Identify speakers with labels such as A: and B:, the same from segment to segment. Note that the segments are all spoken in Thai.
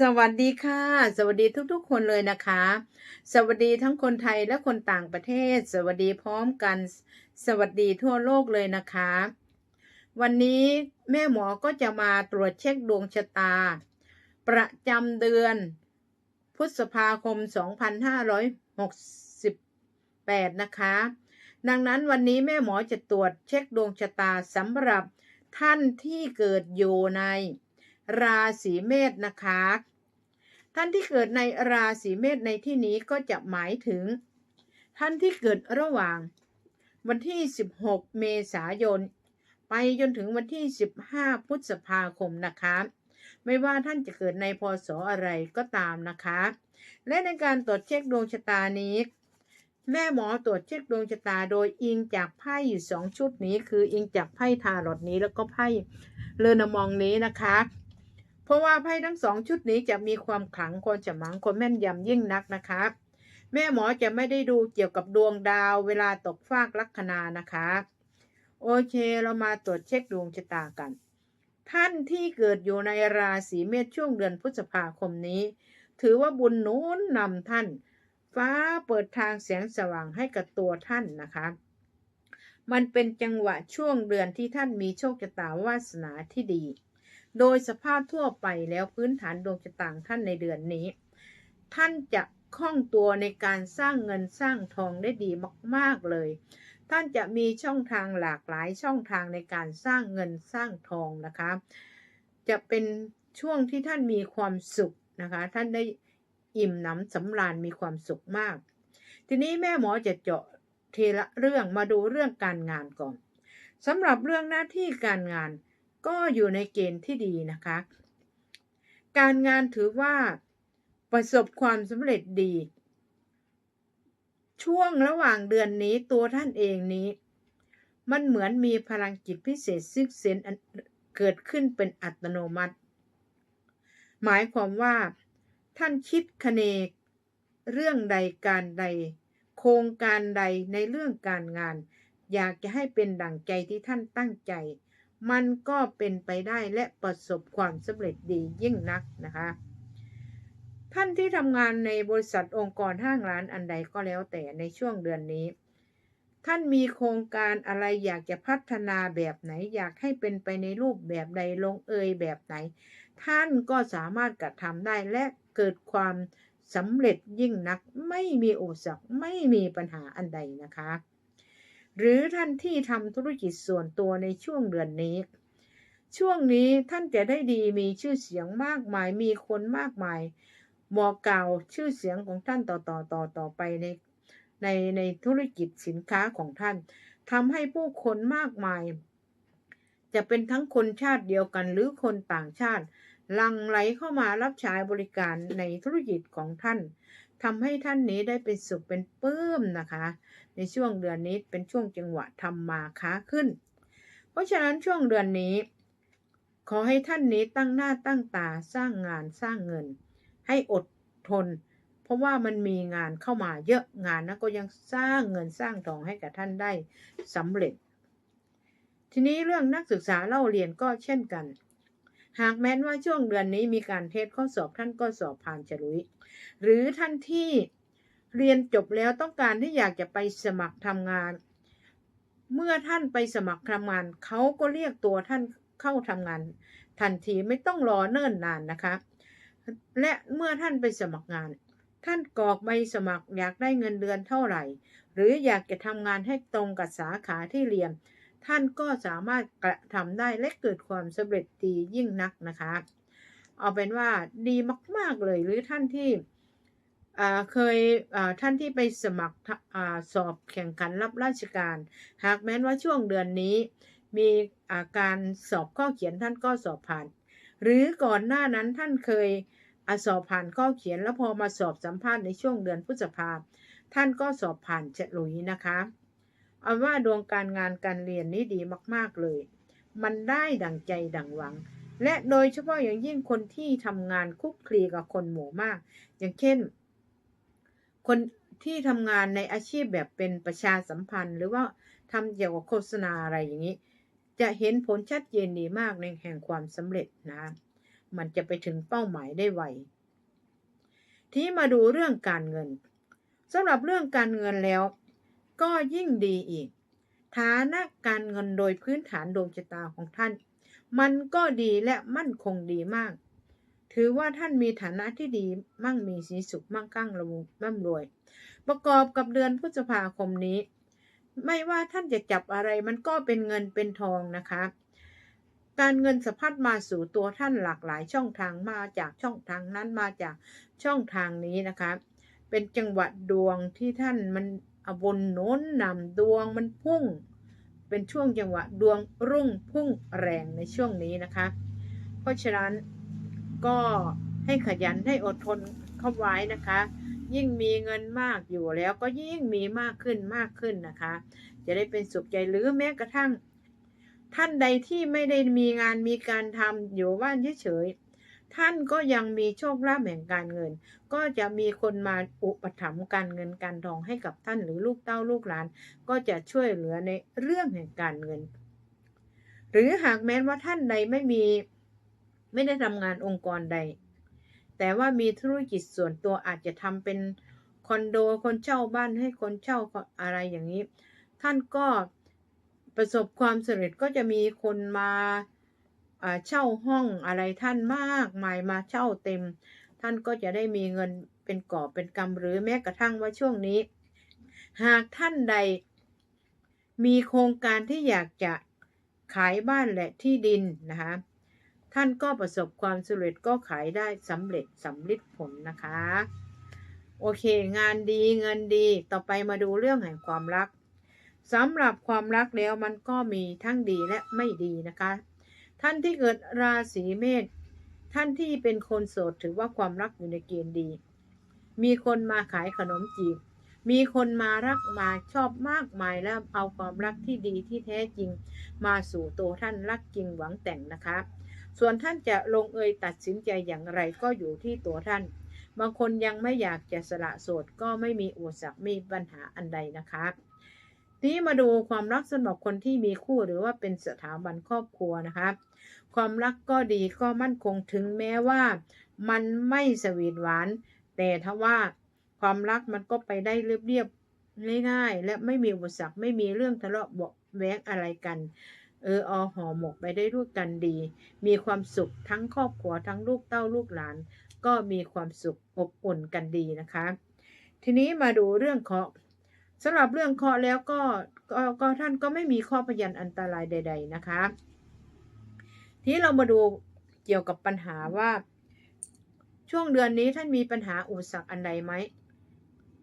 A: สวัสดีค่ะ สวัสดีทุกๆ คนเลยนะคะ สวัสดีทั้งคนไทยและคนต่างประเทศ สวัสดีพร้อมกัน สวัสดีทั่วโลกเลยนะคะ วันนี้แม่หมอก็จะมาตรวจเช็คดวงชะตา ประจำเดือน พฤษภาคม 2568 นะคะ ดังนั้นวันนี้แม่หมอจะตรวจเช็คดวงชะตาสำหรับท่านที่เกิดอยู่ใน ราศีเมษนะคะ ท่านที่เกิดในราศีเมษในที่นี้ก็จะหมายถึง ท่านที่เกิดระหว่าง วันที่ 16 เมษายน ไปจนถึงวันที่ 15 พฤษภาคมนะคะไม่ว่าท่านจะเกิดในพศอะไรก็ตามนะคะ และในการตรวจเช็คดวงชะตานี้ แม่หมอตรวจเช็คดวงชะตาโดยอิงจากไพ่อยู่สองชุดนี้ คืออิงจากไพ่ทารอตนี้แล้วก็ไพ่เลนมองนี้นะคะ เพราะว่าไพ่ทั้งสองชุดนี้จะมีความขลังความฉมังความแม่นยำยิ่งนักนะคะ แม่หมอจะไม่ได้ดูเกี่ยวกับดวงดาวเวลาตกฟากลัคนานะคะ โอเคเรามาตรวจเช็คดวงชะตากัน ท่านที่เกิดอยู่ในราศีเมษช่วงเดือนพฤษภาคมนี้ ถือว่าบุญหนุนนำท่าน ฟ้าเปิดทางแสงสว่างให้กับตัวท่านนะคะมันเป็นจังหวะช่วงเดือนที่ท่านมีโชคชะตาวาสนาที่ดี โดยสภาพทั่วไปแล้วพื้นฐานดวงชะตางท่านในเดือนนี้ ท่านจะคล่องตัวในการสร้างเงินสร้างทองได้ดีมาก ๆ เลย ท่านจะมีช่องทางหลากหลายช่องทางในการสร้างเงินสร้างทองนะคะ จะเป็นช่วงที่ท่านมีความสุขนะคะ ท่านได้อิ่มหนำสำราญมีความสุขมาก ทีนี้แม่หมอจะเจาะทีละเรื่องมาดูเรื่องการงานก่อนสำหรับเรื่องหน้าที่การงาน ก็อยู่ในเกณฑ์ที่ดีนะคะ การงานถือว่าประสบความสำเร็จดี ช่วงระหว่างเดือนนี้ตัวท่านเองนี้ มันเหมือนมีพลังจิตพิเศษซึ่งเซนอันเกิดขึ้นเป็นอัตโนมัติ หมายความว่า ท่านคิดคเนเรื่องใดการใด โครงการใดในเรื่องการงาน อยากจะให้เป็นดั่งใจที่ท่านตั้งใจ มันก็เป็นไปได้และประสบความสำเร็จดียิ่งนักนะคะ ท่านที่ทำงานในบริษัทองค์กรห้างร้านอันใดก็แล้วแต่ในช่วงเดือนนี้ ท่านมีโครงการอะไรอยากจะพัฒนาแบบไหน อยากให้เป็นไปในรูปแบบใดลงเอยแบบไหน ท่านก็สามารถกระทำได้และเกิดความสำเร็จยิ่งนัก ไม่มีอุปสรรคไม่มีปัญหาอันใดนะคะ หรือท่านที่ทำธุรกิจส่วนตัวในช่วงเดือนนี้ ช่วงนี้ท่านจะได้ดีมีชื่อเสียงมากมาย มีคนมากมายบอกกล่าวชื่อเสียงของท่านต่อต่อต่อต่อไปในในในธุรกิจสินค้าของท่านทำให้ผู้คนมากมาย จะเป็นทั้งคนชาติเดียวกันหรือคนต่างชาติลังไหลเข้ามารับใช้บริการในธุรกิจของท่าน ทำให้ท่านนี้ได้เป็นสุขเป็นปื้มนะคะ ในช่วงเดือนนี้เป็นช่วงจังหวะทำมาค้าขึ้น เพราะฉะนั้นช่วงเดือนนี้ ขอให้ท่านนี้ตั้งหน้าตั้งตาสร้างงานสร้างเงิน ให้อดทน เพราะว่ามันมีงานเข้ามาเยอะงานนะก็ยังสร้างเงินสร้างทองให้กับท่านได้สำเร็จ ทีนี้เรื่องนักศึกษาเล่าเรียนก็เช่นกัน หากแม้นว่าช่วงเดือนนี้มีการเทสข้อสอบท่านก็สอบผ่านฉลุย หรือท่านที่เรียนจบแล้วต้องการที่อยากจะไปสมัครทำงาน เมื่อท่านไปสมัครทำงานเขาก็เรียกตัวท่านเข้าทำงาน ทันทีไม่ต้องรอเนิ่นนานนะคะ และเมื่อท่านไปสมัครงาน ท่านกรอกใบสมัครอยากได้เงินเดือนเท่าไหร่ หรืออยากจะทำงานให้ตรงกับสาขาที่เรียน ท่านก็สามารถกระทำได้และเกิดความสำเร็จดียิ่งนักนะคะ เอาเป็นว่าดีมาก ๆ เลยหรือท่านที่เคยท่านที่ไปสมัครอสอบแข่งขันรับราชการ หากแม้นว่าช่วงเดือนนี้ มีาการสอบข้อเขียนท่านก็สอบผ่าน หรือก่อนหน้านั้นท่านเคยอสอบผ่านข้อเขียนแล้วพอมาสอบสัมภาษณ์ในช่วงเดือนพฤษภาท่านก็สอบผ่านเฉลุยนะคะ เอาว่าดวงการงานการเรียนนี้ดีมาก ๆเลย มันได้ดังใจดังหวัง และโดยเฉพาะอย่างยิ่งคนที่ทำงานคุกคลีกับคนหมู่มาก อย่างเช่น คนที่ทำงานในอาชีพแบบเป็นประชาสัมพันธ์ หรือว่าทำเกี่ยวกับโฆษณาอะไรอย่างนี้ จะเห็นผลชัดเจนดีมากในแห่งความสำเร็จนะ มันจะไปถึงเป้าหมายได้ไวทีนี้มาดูเรื่องการเงินสำหรับเรื่องการเงินแล้ว ก็ยิ่งดีอีก ฐานะการเงินโดยพื้นฐานดวงชะตาของท่าน มันก็ดีและมั่นคงดีมาก ถือว่าท่านมีฐานะที่ดีมั่งมีสีสุขมั่งคั่งระมุร่ำรวย ประกอบกับเดือนพฤษภาคมนี้ ไม่ว่าท่านจะจับอะไรมันก็เป็นเงินเป็นทองนะคะ การเงินสะพัดมาสู่ตัวท่านหลากหลายช่องทางมาจากช่องทางนั้นมาจากช่องทางนี้นะคะเป็นจังหวะดวงที่ท่านมัน อบนโน้นนำดวงมันพุ่ง เป็นช่วงจังหวะดวงรุ่งพุ่งแรงในช่วงนี้นะคะ เพราะฉะนั้นก็ให้ขยันให้อดทนเข้าไว้นะคะ ยิ่งมีเงินมากอยู่แล้วก็ยิ่งมีมากขึ้นมากขึ้นนะคะ จะได้เป็นสุขใจหรือแม้กระทั่ง ท่านใดที่ไม่ได้มีงานมีการทำอยู่บ้านเฉยๆ ท่านก็ยังมีโชคลาภแห่งการเงิน ก็จะมีคนมาอุปถัมภ์การเงินการทองให้กับท่านหรือลูกเต้าลูกหลาน ก็จะช่วยเหลือในเรื่องแห่งการเงิน หรือหากแม้ว่าท่านใดไม่มีไม่ได้ทำงานองค์กรใด แต่ว่ามีธุรกิจส่วนตัวอาจจะทำเป็นคอนโดคนเช่าบ้านให้คนเช่าอะไรอย่างนี้ ท่านก็ประสบความสำเร็จก็จะมีคนมา เช่าห้องอะไรท่านมากมายมาเช่าเต็ม ท่านก็จะได้มีเงินเป็นกอบเป็นกำหรือแม้กระทั่งว่าช่วงนี้ หากท่านใด มีโครงการที่อยากจะขายบ้านและที่ดินนะคะท่านก็ประสบความสำเร็จก็ขายได้สำเร็จสำลิดผลนะคะ โอเค งานดีเงินดีต่อไปมาดูเรื่องแห่งความรักสำหรับความรักแล้วมันก็มีทั้งดีและไม่ดีนะคะ ท่านที่เกิดราศีเมษท่านที่เป็นคนโสดถือว่าความรักอยู่ในเกณฑ์ดี มีคนมาขายขนมจีบ มีคนมารักมาชอบมากมายแล้วเอาความรักที่ดีที่แท้จริง มาสู่ตัวท่านรักจริงหวังแต่งนะคะ ส่วนท่านจะลงเอยตัดสินใจอย่างไรก็อยู่ที่ตัวท่าน บางคนยังไม่อยากจะสละโสดก็ไม่มีอุปสรรคไม่มีปัญหาอันใดนะคะ นี้มาดูความรักสำหรับคนที่มีคู่หรือว่าเป็นสถาบันครอบครัวนะคะ ความรักก็ดีก็มั่นคงถึงแม้ว่า มันไม่สวีทหวาน แต่ถ้าว่าความรักมันก็ไปได้เรียบๆง่ายๆ และไม่มีอุปสรรคไม่มีเรื่องทะเลาะเบาแว้งอะไรกัน เอออห่อหมกไปได้ด้วยกันดี มีความสุขทั้งครอบครัวทั้งลูกเต้าลูกหลาน ก็มีความสุขอบอุ่นกันดีนะคะ ทีนี้มาดูเรื่องเคราะ สำหรับเรื่องเคราะแล้วก็ก็ก็ท่านก็ไม่มีข้อพยันอันตรายใด ๆ นะคะ ทีนี้เรามาดูเกี่ยวกับปัญหาว่า ช่วงเดือนนี้ท่านมีปัญหาอุปสรรคอันใดไหม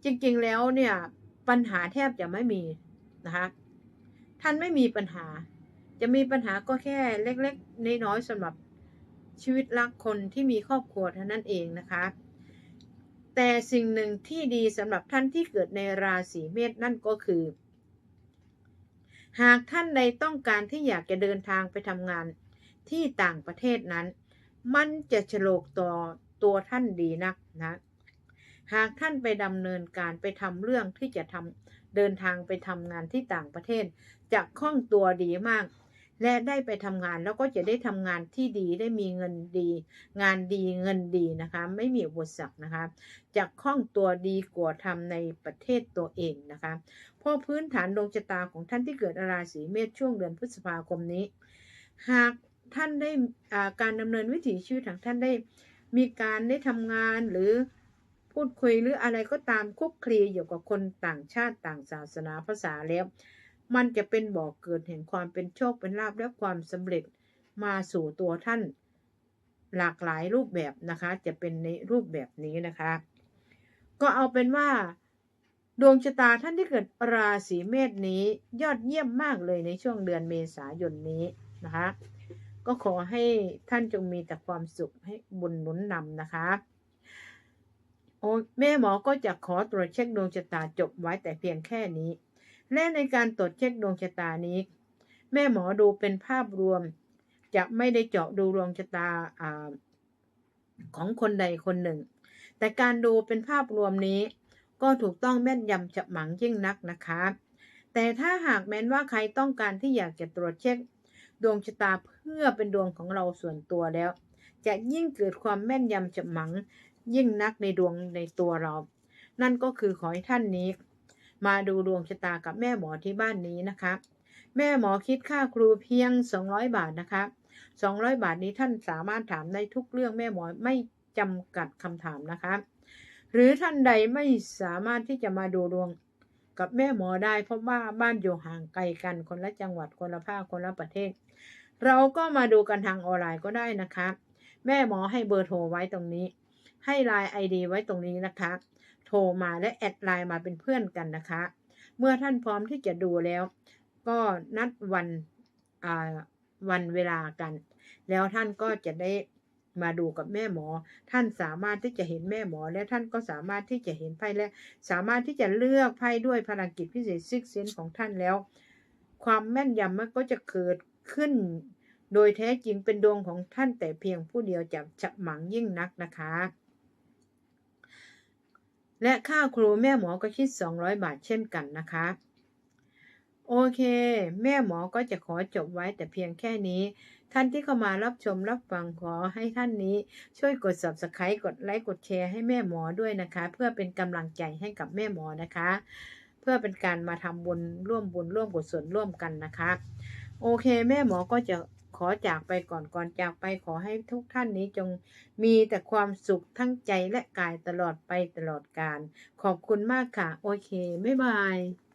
A: จริงๆแล้วเนี่ยปัญหาแทบจะไม่มีนะคะท่านไม่มีปัญหา จะมีปัญหาก็แค่เล็กๆน้อยๆสำหรับชีวิตรักคนที่มีครอบครัวเท่านั้นเองนะคะ แต่สิ่งหนึ่งที่ดีสำหรับท่านที่เกิดในราศีเมษนั่นก็คือ หากท่านใดต้องการที่อยากจะเดินทางไปทำงานที่ต่างประเทศนั้น มันจะฉลกต่อตัวท่านดีนักนะ หากท่านไปดำเนินการไปทำเรื่องที่จะทำเดินทางไปทำงานที่ต่างประเทศ จะคล่องตัวดีมาก และได้ไปทำงานแล้วก็จะได้ทำงานที่ดีได้มีเงินดี งานดีเงินดีนะคะ ไม่มีอุปสรรคนะคะจะคล่องตัวดีกว่าทำในประเทศตัวเองนะคะเพราะพื้นฐานดวงชะตาของท่านที่เกิดราศีเมษช่วงเดือนพฤษภาคมนี้ หากท่านได้อ่าการดำเนินวิถีชีวิตของท่านได้มีการได้ทำงานหรือพูดคุยหรืออะไรก็ตามคุกคลีอยู่กับคนต่างชาติต่างศาสนาภาษาแล้ว มันจะเป็นบ่อกเกิดแห่งความเป็นโชคเป็นลาภและความสำเร็จมาสู่ตัวท่าน หลากหลายรูปแบบนะคะ จะเป็นในรูปแบบนี้นะคะ ก็เอาเป็นว่า ดวงชะตาท่านที่เกิดราศีเมษนี้ยอดเยี่ยมมากเลยในช่วงเดือนเมษายนนี้นะคะ ก็ขอให้ท่านจงมีแต่ความสุขให้บุญหนุนนำนะคะโอ้แม่หมอก็จะขอตรวจเช็คดวงชะตาจบไว้แต่เพียงแค่นี้ และในการตรวจเช็คดวงชะตานี้ แม่หมอดูเป็นภาพรวม จะไม่ได้เจาะดูดวงชะตาอาของคนใดคนหนึ่ง แต่การดูเป็นภาพรวมนี้ ก็ถูกต้องแม่นยำฉะหมังยิ่งนักนะคะ แต่ถ้าหากแม้นว่าใครต้องการที่อยากจะตรวจเช็ค ดวงชะตาเพื่อเป็นดวงของเราส่วนตัวแล้ว จะยิ่งเกิดความแม่นยำฉับหมังยิ่งนักในดวงในตัวเรา นั่นก็คือขอให้ท่านนี้ มาดูดวงชะตากับแม่หมอที่บ้านนี้นะคะแม่หมอคิดค่าครูเพียง 200 บาทนะคะ200 บาทนี้ท่านสามารถถามได้ทุกเรื่องแม่หมอไม่จำกัดคำถามนะคะ หรือท่านใดไม่สามารถที่จะมาดูดวงกับแม่หมอได้เพราะว่าบ้านอยู่ห่างไกลกันคนละจังหวัดคนละภาคคนละประเทศ เราก็มาดูกันทางออนไลน์ก็ได้นะคะ แม่หมอให้เบอร์โทรไว้ตรงนี้ ให้ไลน์ไอดีไว้ตรงนี้นะคะ โทรมาและแอดไลน์มาเป็นเพื่อนกันนะคะ เมื่อท่านพร้อมที่จะดูแล้ว ก็นัดวันวันเวลากัน แล้วท่านก็จะได้มาดูกับแม่หมอ ท่านสามารถที่จะเห็นแม่หมอ และท่านก็สามารถที่จะเห็นไพ่และ สามารถที่จะเลือกไพ่ด้วยพลังกิจพิเศษซิกเซนของท่านแล้ว ความแม่นยำมันก็จะเกิดขึ้น โดยแท้จริงเป็นดวงของท่านแต่เพียงผู้เดียวจะจะหมังยิ่งนักนะคะ และค่าครูแม่หมอก็คิด 200 บาทเช่นกันนะคะ โอเค แม่หมอก็จะขอจบไว้แต่เพียงแค่นี้ ท่านที่เข้ามารับชมรับฟังขอให้ท่านนี้ ช่วยกด subscribe กดไลค์กดแชร์ให้แม่หมอด้วยนะคะ เพื่อเป็นกำลังใจให้กับแม่หมอนะคะ เพื่อเป็นการมาทำบุญร่วมบุญร่วมกุศลร่วมกันนะคะ โอเค แม่หมอก็จะ ขอจากไปก่อนก่อนจากไปขอให้ทุกท่านนี้จงมีแต่ความสุขทั้งใจและกายตลอดไปตลอดกาลขอบคุณมากค่ะ โอเค บ๊ายบาย